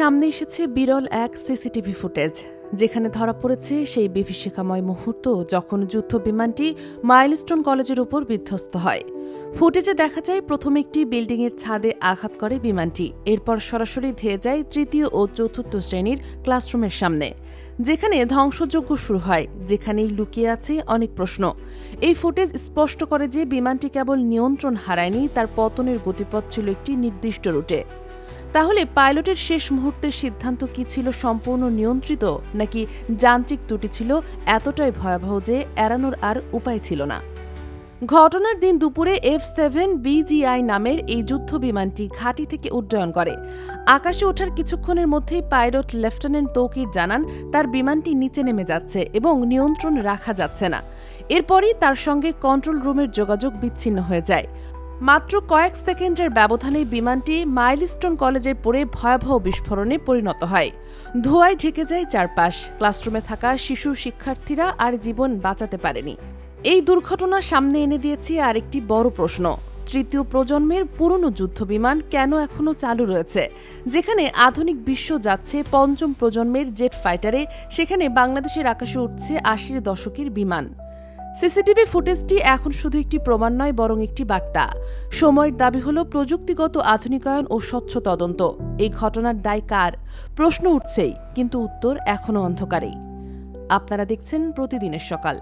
সামনে এসেছে বিরল এক সিসিটিভি ফুটেজ, যেখানে ধরা পড়েছে সেই বিভীষিকাময় মুহূর্ত যখন যুদ্ধ বিমানটি মাইলস্টোন কলেজের উপর বিধ্বস্ত হয়। ফুটেজে দেখা যায় প্রথম একটি বিল্ডিংয়ের ছাদে আঘাত করে বিমানটি, এরপর সরাসরি ধেয়ে যায় তৃতীয় ও চতুর্থ শ্রেণির ক্লাসরুমের সামনে, যেখানে ধ্বংসযজ্ঞ শুরু হয়, যেখানেই লুকিয়ে আছে অনেক প্রশ্ন। এই ফুটেজ স্পষ্ট করে যে বিমানটি কেবল নিয়ন্ত্রণ হারায়নি, তার পতনের গতিপথ ছিল একটি নির্দিষ্ট রুটে। তাহলে পাইলটের শেষ মুহূর্তের সিদ্ধান্ত কি ছিল সম্পূর্ণ নিয়ন্ত্রিত, নাকি যান্ত্রিক ত্রুটি ছিল এতটাই ভয়াবহ যে এড়ানোর আর উপায় ছিল না? ঘটনার দিন দুপুরে এফ সেভেন বিজিআই নামের এই যুদ্ধ বিমানটি ঘাঁটি থেকে উড্ডয়ন করে। আকাশে ওঠার কিছুক্ষণের মধ্যেই পাইলট লেফটেন্যান্ট তৌকির জানান, তার বিমানটি নিচে নেমে যাচ্ছে এবং নিয়ন্ত্রণ রাখা যাচ্ছে না। এরপরই তার সঙ্গে কন্ট্রোল রুমের যোগাযোগ বিচ্ছিন্ন হয়ে যায়। মাত্র কয়েক সেকেন্ডের ব্যবধানে বিমানটি মাইলস্টোন কলেজের পরে ভয়াবহ বিস্ফোরণে পরিণত হয়। ধোঁয়ায় ঢেকে যায় চারপাশ। ক্লাসরুমে থাকা শিশু শিক্ষার্থীরা আর জীবন বাঁচাতে পারেনি। এই দুর্ঘটনা সামনে এনে দিয়েছে আরেকটি বড় প্রশ্ন। তৃতীয় প্রজন্মের পুরনো যুদ্ধবিমান কেন এখনও চালু রয়েছে? যেখানে আধুনিক বিশ্ব যাচ্ছে পঞ্চম প্রজন্মের জেট ফাইটারে, সেখানে বাংলাদেশের আকাশে উঠছে আশির দশকের বিমান। সিসিটিভি ফুটেজটি এখন শুধু একটি প্রমাণ নয়, বরং একটি বার্তা। সময়ের দাবি হল প্রযুক্তিগত আধুনিকায়ন ও স্বচ্ছ তদন্ত। এই ঘটনার দায় কার? প্রশ্ন উঠছেই, কিন্তু উত্তর এখনও অন্ধকারেই। আপনারা দেখছেন প্রতিদিনের সকাল।